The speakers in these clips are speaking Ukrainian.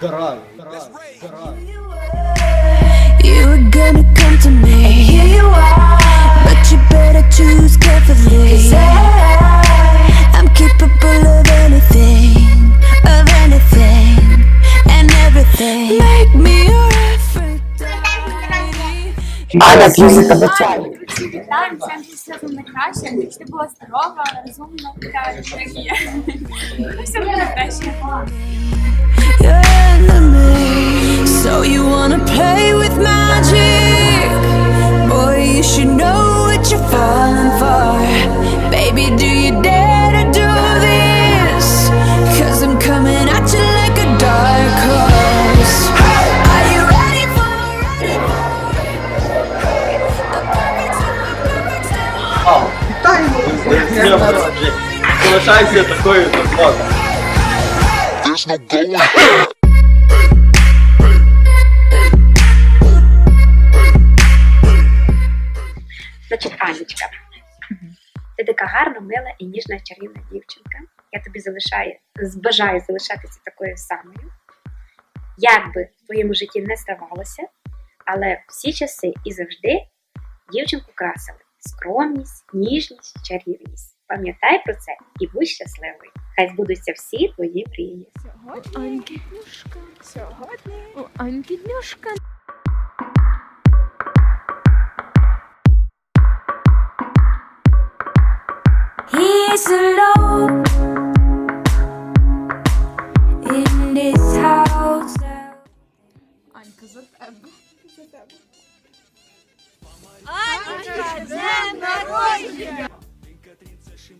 гарай, гарай. You were gonna come to me. here you are. But you better choose carefully. I'm capable of anything, of anything, and everything. Make me your Aphrodite. Аня, музика начальник. Вітаю, всім все найкраще, щоб ти була здорова, розумна та енергія. Все буде краще. Your enemy. So you wanna play with magic? Boy, you Необходимо. Соглашайся такой возможностью. Такою турботою. Значить, Анечка, ти така гарна, мила і ніжна чарівна дівчинка. Я тобі залишаю, бажаю залишатися такою самою. Як би в твоєму житті не ставалося, але всі часи і завжди дівчинку красили скромність, ніжність, чарівність. Пам'ятай про це і будь щасливою. Хай збудуться всі твої мрії. Сьогодні Анькітнюшка. Сьогодні у Анькітнюшка. He's alone in this house. Анька, за тебе. За тебе. Анька, з днем народження!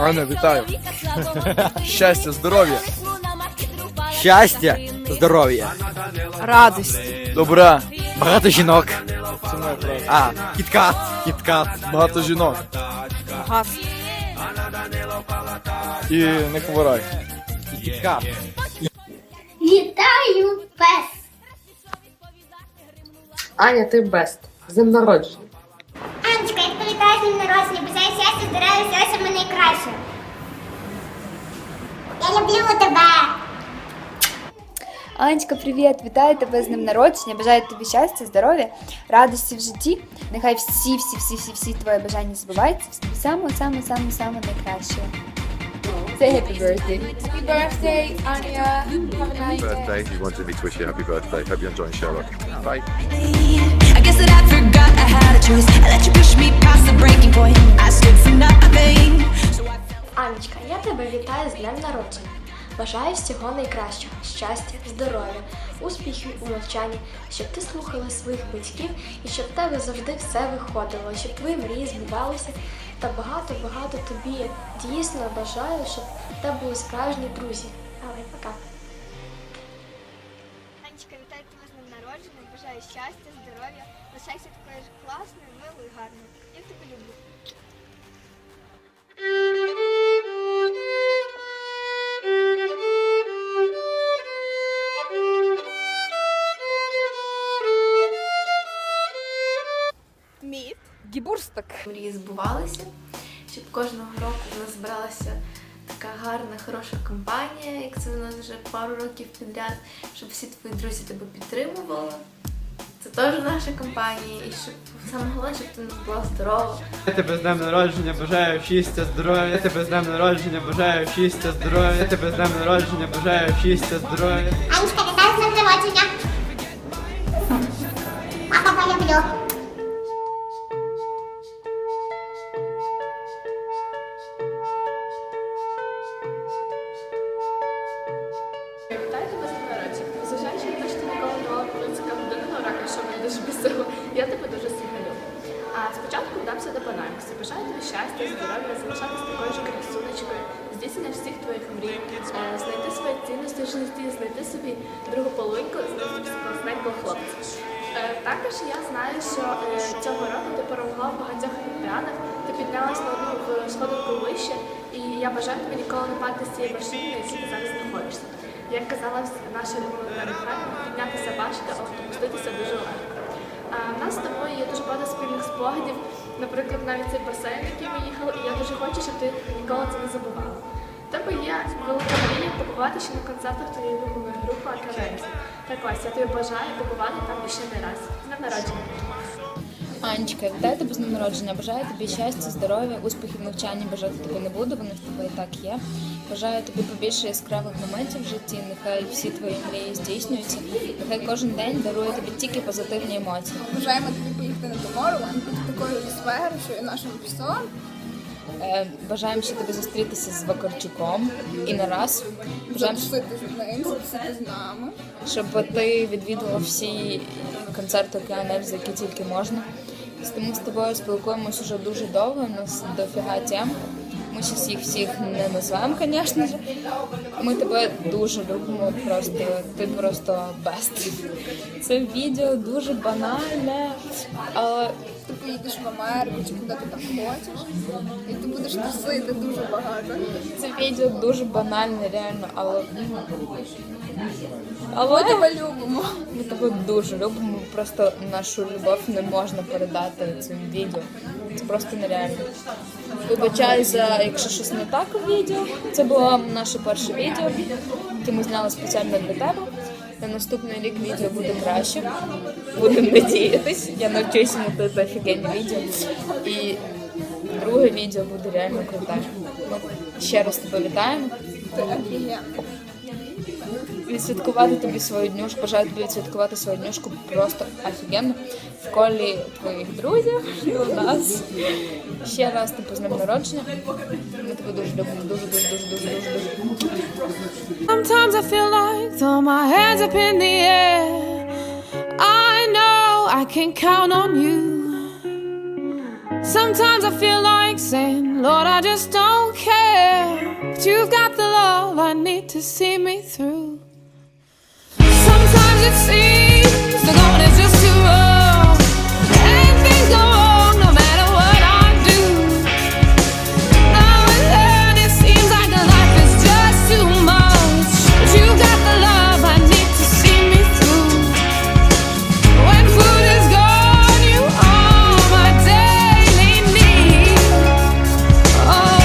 Аня, вітаю. Щастя, здоров'я. Щастя, здоров'я, Радості. Добра. багато жінок. Це моя фраза. А, кіткат, кіткат. Багато жінок. Газ. І не хворай. Кіткат. Вітаю, пес! Аня, ти бест. З днем народження. Анечка, я тебе вітаю з днем народження, бажаю щастя, здоров'я, всього саме найкраще. Я люблю тебе! Анечка, привіт! Вітаю тебе з днем народження. Бажаю тобі щастя, здоров'я, радості в житті. Нехай всі, всі, всі, всі, всі твої бажання збуваються. Саме, саме, саме, саме найкраще. Say happy birthday. Happy birthday, Аня. Have a nice birthday. You wanted me to wish you happy birthday. Hope you're enjoying Sherlock. Bye. I guess that I forgot I had a choice. I let you push me past the breaking point. I stood for nothing. Анечка, я тебе вітаю з днем народження. Бажаю всього найкращого, щастя, здоров'я, успіхів у навчанні, щоб ти слухала своїх батьків і щоб в тебе завжди все виходило, щоб твої мрії збувалися. Та багато-багато тобі дійсно бажаю, щоб в тебе були справжні друзі. Давай, пока. Анечка, вітаю тебе з днем народження. Бажаю щастя, здоров'я. Лишайся такою ж класною, милою гарною. Я тебе Гібурсток. Мрії збувалися, щоб кожного року в нас збиралася така гарна, хороша компанія, як це у нас вже пару років підряд, щоб всі твої друзі тебе підтримували. Це теж наша компанія, і щоб саме головне, щоб ти була здорова. Я тебе з днем народження, бажаю щастя, здоров'я. Я тебе з днем народження, бажаю щастя, здоров'я. Я тебе з днем народження, бажаю щастя, здоров'я. Анечка, вітаю з днем народження. Папа, люблю. Бажаю тобі щастя, здоров'я, залишатися такою ж красунечкою, здійснення всіх твоїх мрій, е, знайти свої цінності в житті, знайти собі другу половинку, знайти собі класненького хлопця. Е, Також я знаю, що е, цього року ти перемогла в багатьох олімпіадах, ти піднялась на одну сходинку вище, і я бажаю тобі ніколи не падати з цієї вершини, на якій ти зараз знаходишся. Як казала наша любовна Раханя, піднятися важко, а опуститися дуже легко. А в нас з тобою є дуже багато спільних спогадів. Наприклад, навіть цей басейн, який ми їхали, і я дуже хочу, щоб ти ніколи це не забувала. В тебе є велика мрія побувати ще на концертах твоєї улюбленої групи Академії. Так ось, я тобі бажаю побувати там ще не раз. З днем народження! Анечка, вітаю тебе з днем народження. Бажаю тобі щастя, здоров'я, успіхів в навчанні бажати тобі не буду, вони в тебе і так є. Бажаю тобі побільше яскравих моментів в житті. Нехай всі твої мрії здійснюються. Нехай кожен день дарує тобі тільки позитивні емоції. Бажаємо тобі поїхати на бути такою атмосферою, нашим псом. Е, Бажаємо ще тобі зустрітися з Вакарчуком і не раз. Бажаємо, Затусити з ним, затусити з нами. щоб ти відвідувала всі концерти Океан Ельзи, які тільки можна. Ми з тобою спілкуємося вже дуже довго, у нас дофіга тем. Ми зараз їх всіх не назвемо, звісно ж. Ми тебе дуже любимо, просто ти просто best. Це відео дуже банальне, але Ти поїдеш в Америку чи куди ти там хочеш. І ти будеш тусити дуже багато. це відео дуже банальне, реально, але. Але Ми тебе любимо. Ми тебе дуже любимо. Просто нашу любов не можна передати цим відео. Це просто нереально. Вибачаю за якщо щось не так у відео. Це було наше перше відео, яке ми зняли спеціально для тебе. На наступний рік відео буде краще. Будемо надіятись. Я навчуся мотити офігенні відео. І друге відео буде реально круте. Ще раз тебе вітаємо. Відсвяткувати тобі свою днюшку, бажаю тобі відсвяткувати свою днюшку просто офігенно в колі твоїх друзів і у нас. Ще раз типу з днем народження. Ми тебе дуже любимо, дуже, дуже, дуже, дуже, дуже, дуже. Sometimes I feel like throw my hands up in the air. I can count on you. Sometimes I feel like saying, Lord, I just don't care. But you've got the love I need to see me through. Sometimes it seems